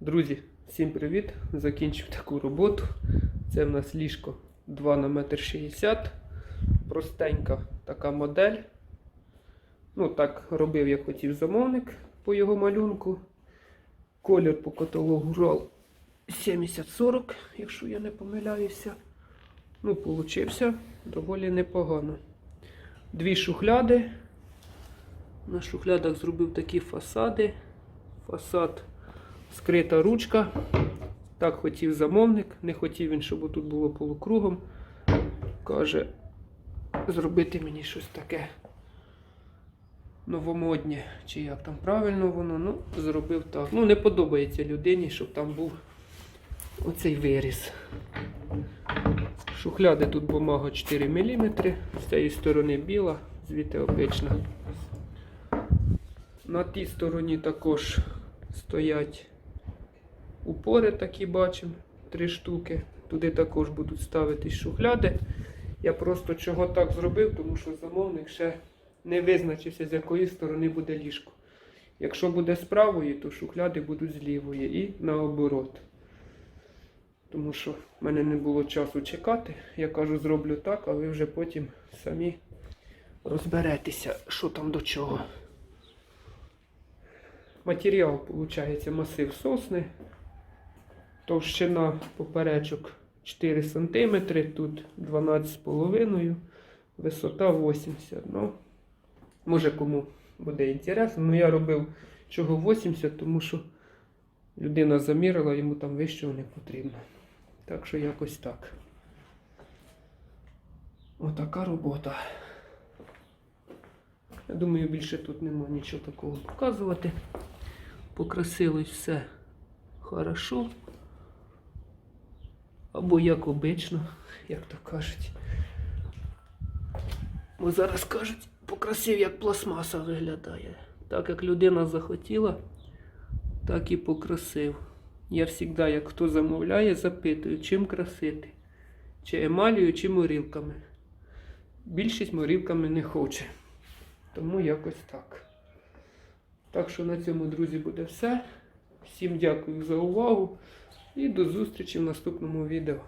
Друзі, всім привіт! Закінчив таку роботу. Це в нас ліжко 2 на 1,60 м. Простенька така модель. Ну, так робив, як хотів замовник по його малюнку. Колір по каталогу RAL 7040, якщо я не помиляюся. Ну, получився доволі непогано. Дві шухляди. На шухлядах зробив такі фасади. Фасад скрита ручка. Так хотів замовник, не хотів він, щоб тут було полукругом. Каже, зробити мені щось таке новомоднє, чи як там правильно воно, ну, зробив так. Ну, не подобається людині, щоб там був оцей виріз. Шухляди тут бумага 4 мм, з цієї сторони біла, звідти обична. На тій стороні також стоять упори такі бачимо, три штуки. Туди також будуть ставитись шухляди. Я просто чого так зробив, тому що замовник ще не визначився, з якої сторони буде ліжко. Якщо буде з правої, то шухляди будуть з лівої і наоборот. Тому що в мене не було часу чекати. Я кажу, зроблю так, а ви вже потім самі розберетеся, що там до чого. Матеріал, виходить, масив сосни. Товщина поперечок 4 см, тут 12,5 висота 80 Ну, може кому буде інтересно. Ну я робив чого 80, тому що людина замірила, йому там вищого не потрібно. Так що якось так. Отака робота. Я думаю, більше тут нема нічого такого показувати. Покрасилось все хорошо. Або як обично, як то кажуть. Бо зараз кажуть, покрасив, як пластмаса виглядає. Так як людина захотіла, так і покрасив. Я завжди, як хто замовляє, запитую, чим красити. Чи емалію, чи морілками. Більшість морілками не хоче. Тому якось так. Так що на цьому, друзі, буде все. Всім дякую за увагу і до зустрічі в наступному відео.